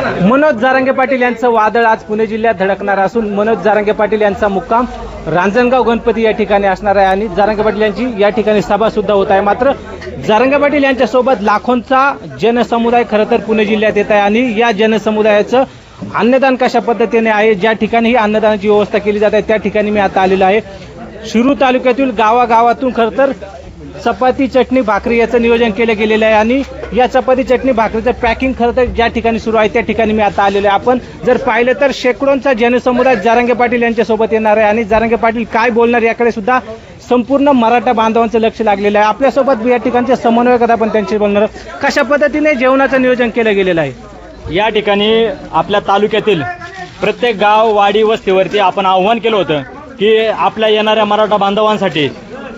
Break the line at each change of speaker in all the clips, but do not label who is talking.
मनोज जारंगे पाटील यांचं वादळ आज पुणे जिल्ह्यात धडकणार असून मनोज जारंगे पाटील यांचा मुक्काम रांजणगाव गणपती या ठिकाणी असणार आहे आणि जारंगे पाटील यांची या ठिकाणी सभा सुद्धा होत आहे. मात्र जारंगे पाटील यांच्यासोबत लाखोंचा जनसमुदाय खरं तर पुणे जिल्ह्यात येत आहे आणि या जनसमुदायाचं अन्नदान कशा पद्धतीने आहे ज्या ठिकाणी ही अन्नदानाची व्यवस्था केली जात आहे त्या ठिकाणी मी आता आलेलो आहे. शिरू तालुक्यातील गावागावातून खरं तर चपाती चटणी भाकरी याचं नियोजन केलं गेलेलं आहे आणि या चपाती चटणी भाकरीचं पॅकिंग खरं तर ज्या ठिकाणी सुरू आहे त्या ठिकाणी मी आता आलेलो आहे. आपण जर पाहिलं तर शेकडोंचा जनसमुदाय जारांगे पाटील यांच्यासोबत येणार आहे आणि जारांगे पाटील काय बोलणार याकडे सुद्धा संपूर्ण मराठा बांधवांचं लक्ष लागलेलं आहे. आपल्यासोबत या ठिकाणचे समन्वयक आपण त्यांच्याशी बोलणार कशा पद्धतीने जेवणाचं नियोजन केलं गेलेलं आहे?
या ठिकाणी आपल्या तालुक्यातील प्रत्येक गाव वाडी वस्तीवरती आपण आव्हान केलं होतं की आपल्या येणाऱ्या मराठा बांधवांसाठी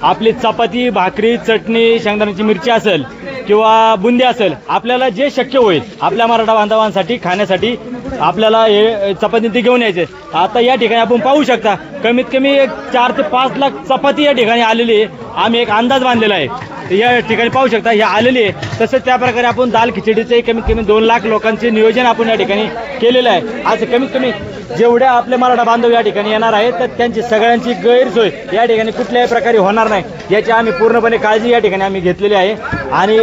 आपली चपाती भाकरी चटणी शेंगदाण्याची मिरची असेल किंवा बुंदी असेल आपल्याला जे शक्य होईल आपल्या मराठा बांधवांसाठी खाण्यासाठी आपल्याला हे चपाती ते घेऊन यायचे. आता या ठिकाणी आपण पाहू शकता कमीत कमी एक चार ते पाच लाख चपाती या ठिकाणी आलेली आहे. आम्ही एक अंदाज बांधलेला आहे. या ठिकाणी पाहू शकता ही आलेली आहे. तसंच त्या प्रकारे आपण दाल खिचडीचे कमीत कमी दोन लाख लोकांचे नियोजन आपण या ठिकाणी केलेलं आहे. आज कमीत कमी जेवढ्या आपले मराठा बांधव या ठिकाणी येणार आहेत तर त्यांची सगळ्यांची गैरसोय या ठिकाणी कुठल्याही प्रकारे होणार नाही याची आम्ही पूर्णपणे काळजी या ठिकाणी आम्ही घेतलेली आहे. आणि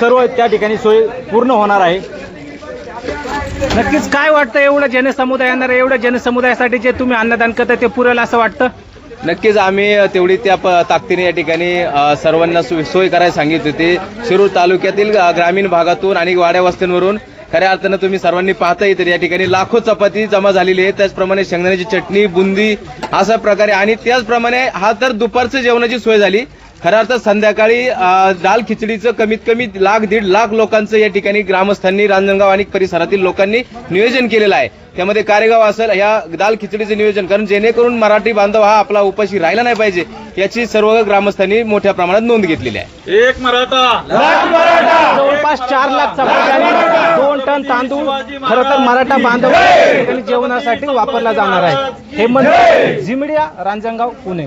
सर्व त्या ठिकाणी सोय पूर्ण होणार आहे.
नक्कीच काय वाटतं एवढं जनसमुदाय येणार आहे एवढ्या जनसमुदायासाठी जे तुम्ही अन्नदान करता ते पुरेल असं वाटतं?
नक्कीच आम्ही तेवढी त्या प- ताकदीने या ठिकाणी सर्वांना सोय सोय करायला सांगितली होती. शिरूर तालुक्यातील ग्रामीण भागातून आणि वाड्या वस्त्यांवरून खऱ्या अर्थानं तुम्ही सर्वांनी पाहता येते या ठिकाणी लाखो चपाती जमा झालेली आहे त्याचप्रमाणे शेंगदाण्याची चटणी बुंदी अशा प्रकारे. आणि त्याचप्रमाणे हा तर दुपारचं जेवणाची सोय झाली. खऱ्या अर्थात संध्याकाळी दाल खिचडीचं कमीत कमी लाख दीड लाख लोकांचं या ठिकाणी ग्रामस्थांनी रांजणगाव आणि परिसरातील लोकांनी नियोजन केलेलं आहे. त्यामध्ये कारेगाव असेल या दाल खिचडीचं नियोजन कारण जेणेकरून मराठी बांधव हा आपला उपाशी राहिला नाही पाहिजे याची सर्व ग्रामस्थांनी मोठ्या प्रमाणात नोंद घेतलेली आहे.
जवळपास चार लाख टन तांदूळ खरं तर मराठा बांधव जेवणासाठी वापरला जाणार आहे. हेमंत झिमडिया रांजणगाव पुणे.